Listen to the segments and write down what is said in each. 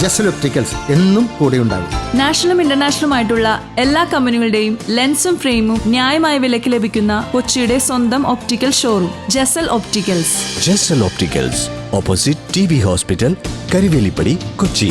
Jasal opticals എന്നും കൂടെയുണ്ടാകും നാഷണലും ഇന്റർനാഷണലും ആയിട്ടുള്ള എല്ലാ കമ്പനികളുടെയും ലെൻസും ഫ്രെയിമും ന്യായമായ വിലയ്ക്ക് ലഭിക്കുന്ന കൊച്ചിയുടെ സ്വന്തം optical showroom Jasal opticals. Jasal opticals opposite T B hospital Karuvelippady Kochi.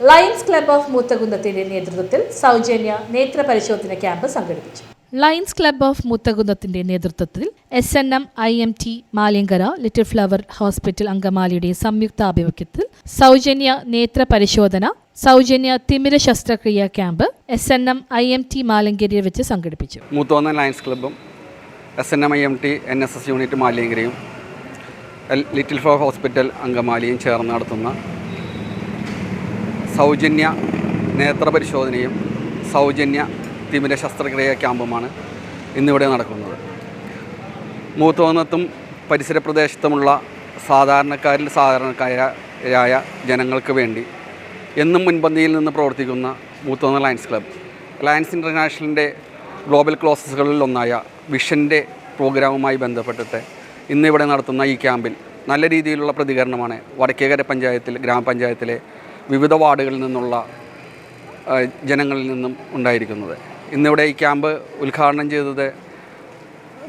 Lions club of മൂത്തകുന്നത്തിന്റെ നേതൃത്വത്തിൽ സൗജന്യ നേത്ര പരിശോധന ക്യാമ്പ് സംഘടിപ്പിച്ചു. ലയൺസ് ക്ലബ്ബ് ഓഫ് മുത്തകുന്നത്തിന്റെ നേതൃത്വത്തിൽ S N M I M T Maliankara little flower hospital അങ്കമാലിയുടെ സംയുക്ത ആഭിമുഖ്യത്തിൽ സൗജന്യ നേത്ര പരിശോധന സൗജന്യ തിമിര ശസ്ത്രക്രിയ camp S N M I M T മാലങ്കരയിൽ വെച്ച് സംഘടിപ്പിച്ചു. മൂത്തോന്ന lions ക്ലബ്ബും S N M I M T N S S unit മാലിയങ്കരയും little flower hospital അങ്കമാലിയും ചേർന്ന് നടത്തുന്ന സൗജന്യ നേത്ര പരിശോധനയും സൗജന്യ തിമിര ശസ്ത്രക്രിയ ക്യാമ്പുമാണ് ഇന്നിവിടെ നടക്കുന്നത്. മൂത്തോന്നത്തും പരിസര പ്രദേശത്തുമുള്ള സാധാരണക്കാരിൽ സാധാരണക്കാരായ ജനങ്ങൾക്ക് വേണ്ടി എന്നും മുൻപന്തിയിൽ നിന്ന് പ്രവർത്തിക്കുന്ന മൂത്തോന്ന ലയൻസ് ക്ലബ്ബ് ലയൻസ് ഇന്റർനാഷണലിന്റെ ഗ്ലോബൽ ക്ലോസസുകളിൽ ഒന്നായ വിഷന്റെ പ്രോഗ്രാമുമായി ബന്ധപ്പെട്ടിട്ട് ഇന്നിവിടെ നടത്തുന്ന ഈ ക്യാമ്പിൽ നല്ല രീതിയിലുള്ള പ്രതികരണമാണ് വടക്കേകര പഞ്ചായത്തിൽ ഗ്രാമപഞ്ചായത്തിലെ വിവിധ വാർഡുകളിൽ നിന്നുള്ള ജനങ്ങളിൽ നിന്നും ഉണ്ടായിരിക്കുന്നത്. ഇന്നിവിടെ ഈ ക്യാമ്പ് ഉദ്ഘാടനം ചെയ്തത്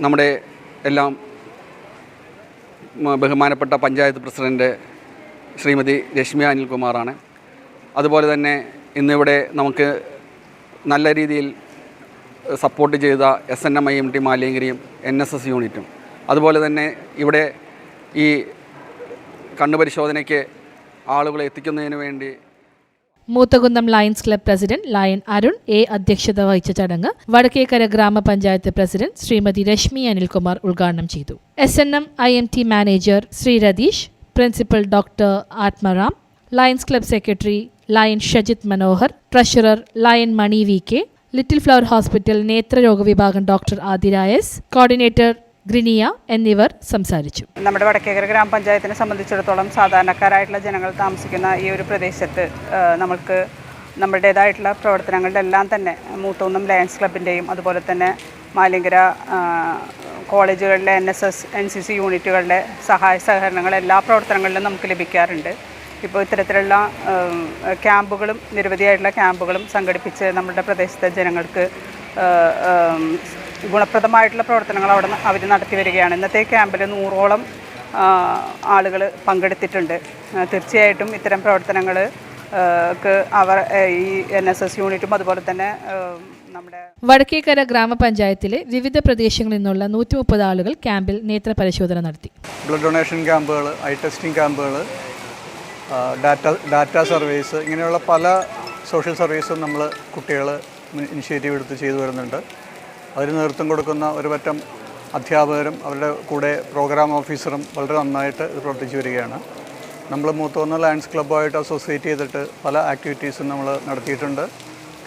നമ്മുടെ എല്ലാം ബഹുമാനപ്പെട്ട പഞ്ചായത്ത് പ്രസിഡന്റ് ശ്രീമതി രശ്മി അനിൽകുമാറാണ്. അതുപോലെ തന്നെ ഇന്നിവിടെ നമുക്ക് നല്ല രീതിയിൽ സപ്പോർട്ട് ചെയ്ത S N M I M T മാലിയങ്കരിയും N S S യൂണിറ്റും. അതുപോലെ തന്നെ ഇവിടെ ഈ കണ്ണുപരിശോധനയ്ക്ക് ആളുകളെ എത്തിക്കുന്നതിന് വേണ്ടി Moothakunnam lions club president lion Arun A അധ്യക്ഷത വഹിച്ച ചടങ്ങ് വടക്കേക്കര ഗ്രാമപഞ്ചായത്ത് പ്രസിഡന്റ് ശ്രീമതി രശ്മി അനിൽകുമാർ ഉദ്ഘാടനം ചെയ്തു. S N M I M T manager Shri Ratheesh principal doctor Atmaram lions club secretary lion Shajith Manohar treasurer lion Mani V K little flower hospital നേത്രരോഗ വിഭാഗം doctor ആദിരായസ് coordinator ഗ്രിനിയ എന്നിവർ സംസാരിച്ചു. നമ്മുടെ വടക്കേക്കര ഗ്രാമപഞ്ചായത്തിനെ സംബന്ധിച്ചിടത്തോളം സാധാരണക്കാരായിട്ടുള്ള ജനങ്ങൾ താമസിക്കുന്ന ഈ ഒരു പ്രദേശത്ത് നമുക്ക് നമ്മുടേതായിട്ടുള്ള പ്രവർത്തനങ്ങളുടെ എല്ലാം തന്നെ മൂത്തോന്നും ലയൺസ് ക്ലബിന്റെയും അതുപോലെ തന്നെ മാലിങ്കര കോളേജുകളിലെ N S S N C C യൂണിറ്റുകളുടെ സഹായ സഹകരണങ്ങൾ എല്ലാ പ്രവർത്തനങ്ങളിലും നമുക്ക് ലഭിക്കാറുണ്ട്. ഇപ്പോൾ ഇത്തരത്തിലുള്ള ക്യാമ്പുകളും നിരവധിയായിട്ടുള്ള ക്യാമ്പുകളും സംഘടിപ്പിച്ച് നമ്മുടെ പ്രദേശത്തെ ജനങ്ങൾക്ക് ഗുണപ്രദമായിട്ടുള്ള പ്രവർത്തനങ്ങൾ അവിടെ അവർ നടത്തി വരികയാണ്. ഇന്നത്തെ ക്യാമ്പിൽ നൂറോളം ആളുകൾ പങ്കെടുത്തിട്ടുണ്ട്. തീർച്ചയായിട്ടും ഇത്തരം പ്രവർത്തനങ്ങൾ അവർ ഈ എൻ എസ് എസ് യൂണിറ്റും അതുപോലെ തന്നെ നമ്മുടെ വടക്കേക്കര ഗ്രാമപഞ്ചായത്തിലെ വിവിധ പ്രദേശങ്ങളിൽ നിന്നുള്ള നൂറ്റി മുപ്പത് ആളുകൾ ക്യാമ്പിൽ നേത്ര പരിശോധന നടത്തി. ബ്ലഡ് ഡൊണേഷൻ ക്യാമ്പുകൾ ഐ ടെസ്റ്റിംഗ് ക്യാമ്പുകൾ ഡാറ്റ ഡാറ്റ സർവീസ് ഇങ്ങനെയുള്ള പല സോഷ്യൽ സർവീസും നമ്മൾ കുട്ടികൾ ഇനിഷ്യേറ്റീവ് എടുത്ത് ചെയ്തു വരുന്നുണ്ട്. അതിന് നേതൃത്വം കൊടുക്കുന്ന ഒരു പറ്റം അധ്യാപകരും അവരുടെ കൂടെ പ്രോഗ്രാം ഓഫീസറും വളരെ നന്നായിട്ട് ഇത് പ്രവർത്തിച്ചു വരികയാണ്. നമ്മൾ മൂത്തോന്ന ലയൺസ് ക്ലബ്ബായിട്ട് അസോസിയേറ്റ് ചെയ്തിട്ട് പല ആക്ടിവിറ്റീസും നമ്മൾ നടത്തിയിട്ടുണ്ട്.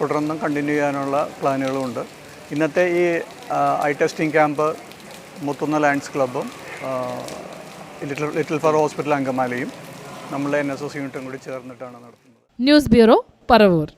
തുടർന്നും കണ്ടിന്യൂ ചെയ്യാനുള്ള പ്ലാനുകളുമുണ്ട് ഇന്നത്തെ ഈ ഐ ടെസ്റ്റിംഗ് ക്യാമ്പ് മുത്തുന്ന ലയൺസ് ക്ലബ്ബും ലിറ്റിൽ ലിറ്റിൽ ഫർ ഹോസ്പിറ്റൽ അങ്കമാലിയും നമ്മളെ എൻ എസ് എസ് യൂണിറ്റും കൂടി ചേർന്നിട്ടാണ് നടത്തുന്നത്. News bureau Paravur.